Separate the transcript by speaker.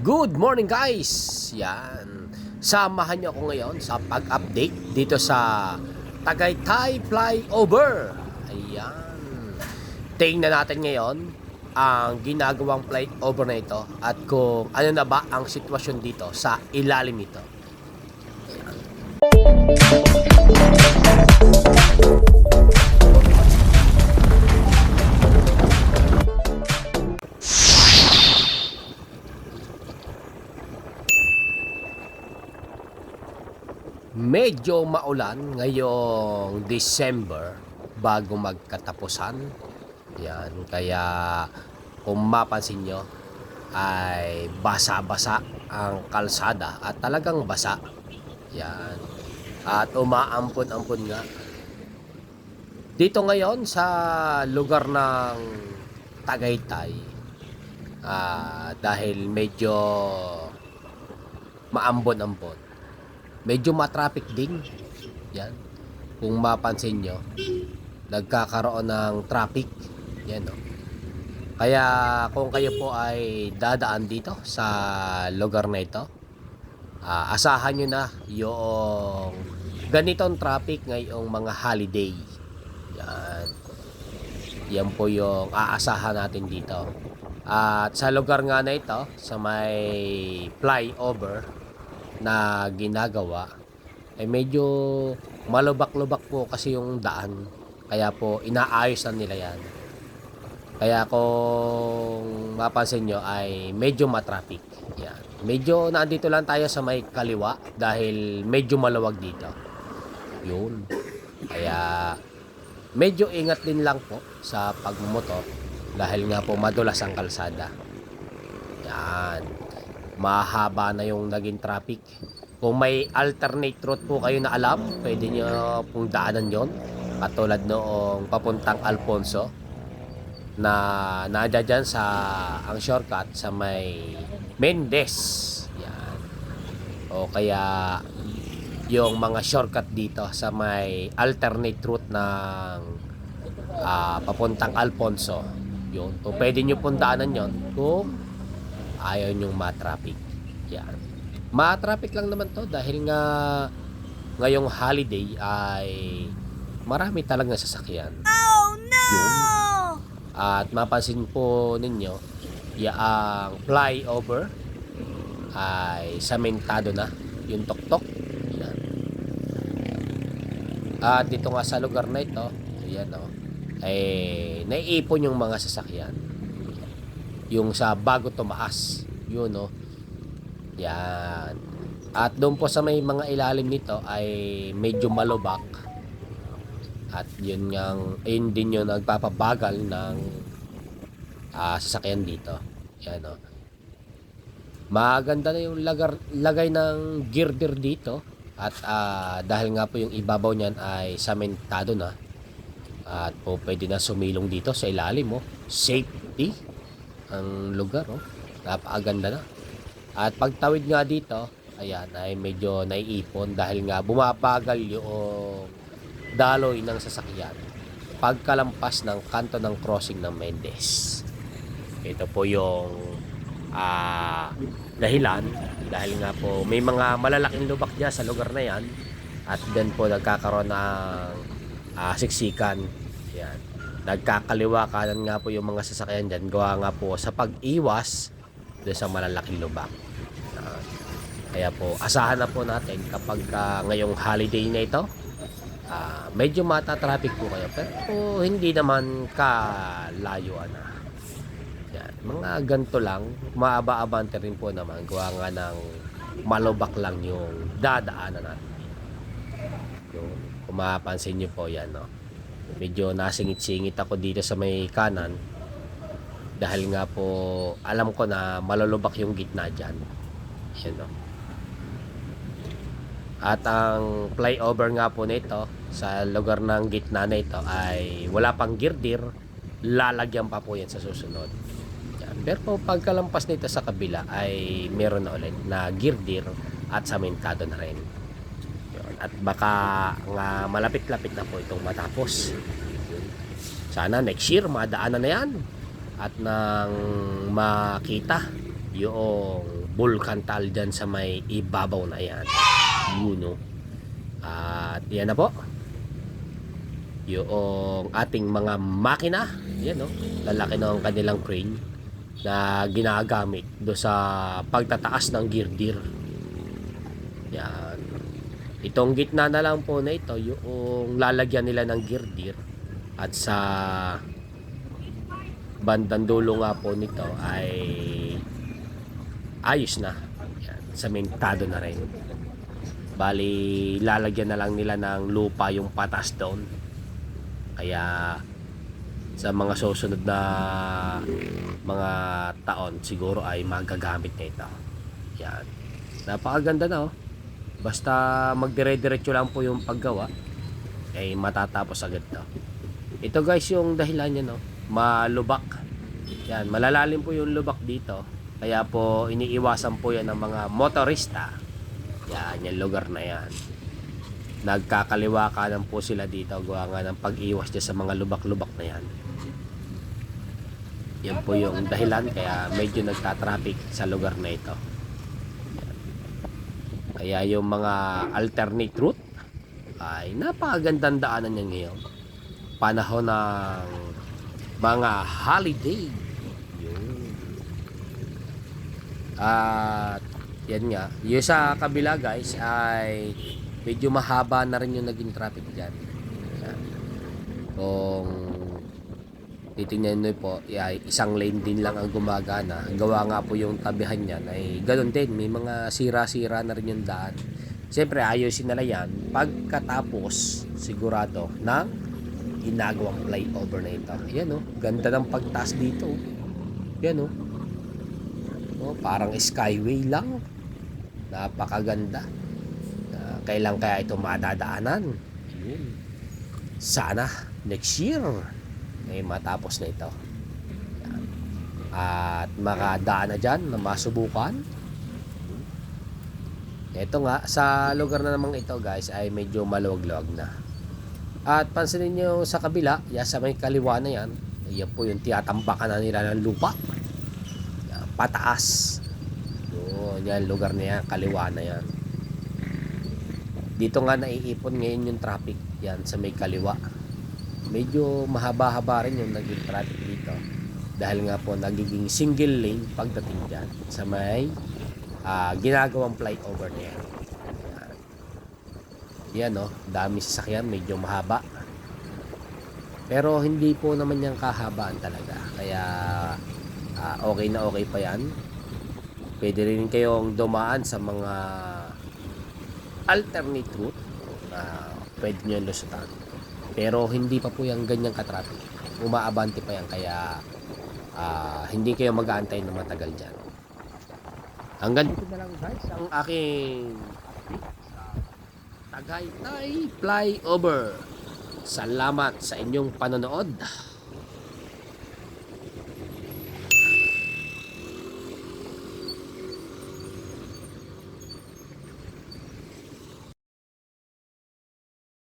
Speaker 1: Good morning guys! Yan. Samahan niyo ako ngayon sa pag-update dito sa Tagaytay Flyover. Ayan. Tingnan natin ngayon ang ginagawang flyover na ito at kung ano na ba ang sitwasyon dito sa ilalim nito. Medyo maulan ngayong December bago magkatapusan. Yan, kaya kung mapansin nyo ay basa-basa ang kalsada at talagang basa. Yan. At umaampon-ampon nga. Dito ngayon sa lugar ng Tagaytay ah, dahil medyo maambon-ambon medyo matraffic din. Yan. Kung mapansin nyo, nagkakaroon ng traffic. Yan, no? Kaya kung kayo po ay dadaan dito sa lugar na ito, ah, asahan nyo na yung ganitong traffic ngayong mga holiday. Yan. Yan po yung aasahan natin dito. At sa lugar nga na ito, sa may flyover, na ginagawa ay medyo malubak-lubak po kasi yung daan. Kaya po inaayos na nila yan. Kaya kung mapansin nyo ay medyo matraffic. Yan. Medyo nandito lang tayo sa may kaliwa dahil medyo maluwag dito. Yun. Kaya medyo ingat din lang po sa pagmumotor dahil nga po madulas ang kalsada. Yan mahaba na yung naging traffic. Kung may alternate route po kayo na alam, pwede nyo pong daanan yon Katulad noong papuntang Alfonso na nadya dyan sa ang shortcut sa may Mendes. Yan. O kaya yung mga shortcut dito sa may alternate route ng ah, papuntang Alfonso. Yun. O pwede nyo pong daanan yon kung ayaw nyong ma-traffic. Yan. Ma-traffic lang naman to dahil nga ngayong holiday ay marami talagang sasakyan.
Speaker 2: Oh no!
Speaker 1: Yun. At mapansin po ninyo, yaang flyover ay samentado na yung tuktok. Yan. At dito nga sa lugar na ito, ayan o, ay naiipon yung mga sasakyan yung sa bago tumaas. Yun no? Yan. At doon po sa may mga ilalim nito ay medyo malubak. At yun yang ayun din yung nagpapabagal ng ah, sasakyan dito. Yan no? Maganda na yung lagar, lagay ng girder dito. At ah, dahil nga po yung ibabaw niyan ay samentado na. At po pwede na sumilong dito sa ilalim mo safety ang lugar oh. Napakaganda na. At pagtawid nga dito, ayan ay medyo naiipon dahil nga bumabagal yung daloy ng sasakyan pagkalampas ng kanto ng crossing ng Mendes. Ito po yung ah, dahilan dahil nga po may mga malalaking lubak dyan sa lugar na yan at then po nagkakaroon ng ah, siksikan. Yan nagkakaliwa kanan nga po yung mga sasakyan dyan. Gawa nga po sa pag-iwas doon sa malalaking lubak. Uh, kaya po asahan na po natin kapag uh, ngayong holiday na ito. Uh, medyo mata-traffic po kayo pero po, hindi naman kalayuan na yan, mga ganto lang. Maaba-abante rin po naman. Gawa nga ng malubak lang yung dadaanan natin. Yung, kung mapapansin nyo po yan no medyo nasingit-singit ako dito sa may kanan. Dahil nga po alam ko na malulubak yung gitna dyan. Yan no? At ang flyover nga po nito sa lugar ng gitna na ito ay wala pang girdir. Lalagyan pa po yan sa susunod. Yan. pero pagkalampas nito sa kabila ay meron na ulit na girdir at samentado na rin. Yun. At baka nga malapit-lapit na po itong matapos sana next year madaanan na yan at nang makita yung Bulkantal dyan sa may ibabaw na yan. Yun, no? At yan na po. Yung ating mga makina. Yan, no? Lalaki ng kanilang crane na ginagamit do sa pagtataas ng girdir. Yan. Itong gitna na lang po na ito, yung lalagyan nila ng girdir at sa bandang dulo nga po nito ay ayos na. Yan, sementado na rin. Bali, lalagyan na lang nila ng lupa yung patas doon. Kaya sa mga susunod na mga taon siguro ay magagamit na ito. Yan. Napakaganda na oh. Basta magdire-diretso lang po yung paggawa ay matatapos agad to. Ito guys yung dahilan niya no. Malubak. Yan, malalalim po yung lubak dito. Kaya po iniiwasan po yan ng mga motorista. Yan, yung lugar na yan. Nagkakaliwa kanan po sila dito gawa nga ng pag-iwas dyan sa mga lubak-lubak na yan. Yan po yung dahilan kaya medyo nagtatraffic sa lugar na ito. Kaya yung mga alternate route ay napakagandang daanan niya ngayon. Panahon ng mga holiday. Yun. At yan nga. Yung sa kabila guys ay medyo mahaba na rin yung naging traffic dyan. Yan. Kung titingnan nyo po, isang lane din lang ang gumagana. Gawa nga po yung tabihan niyan ay ganun din. May mga sira-sira na rin yung daan. Siyempre, ayusin nila yan pagkatapos sigurado ng ginagawang flyover na ito. Yan oh, ganda ng pagtaas dito. Yan oh. Oh, parang skyway lang. Napakaganda. Uh, kailan kaya ito madadaanan? Sana next year ay matapos na ito. Yan. At makadaan na dyan na masubukan. Ito nga, sa lugar na namang ito guys ay medyo maluwag-luwag na. At pansinin nyo sa kabila, ya sa may kaliwa na yan, yan po yung tiyatambakan na nila ng lupa. Yan, pataas. Yun, yan lugar na yan, kaliwa na yan. Dito nga naiipon ngayon yung traffic yan sa may kaliwa. Medyo mahaba-haba rin yung naging traffic dito. Dahil nga po nagiging single lane pagdating dyan sa may ah, ginagawang flyover na yan. Yan. No, dami sasakyan, medyo mahaba. Pero hindi po naman yung kahabaan talaga. Kaya ah, okay na okay pa yan. Pwede rin kayong dumaan sa mga alternate route na pwede nyo lusutan. Pero hindi pa po yung ganyang katraffic. Umaabante pa yan kaya ah, hindi kayo mag-aantay na matagal dyan. Hanggang dito na lang guys ang aking Tagaytay Flyover. Salamat sa inyong panonood.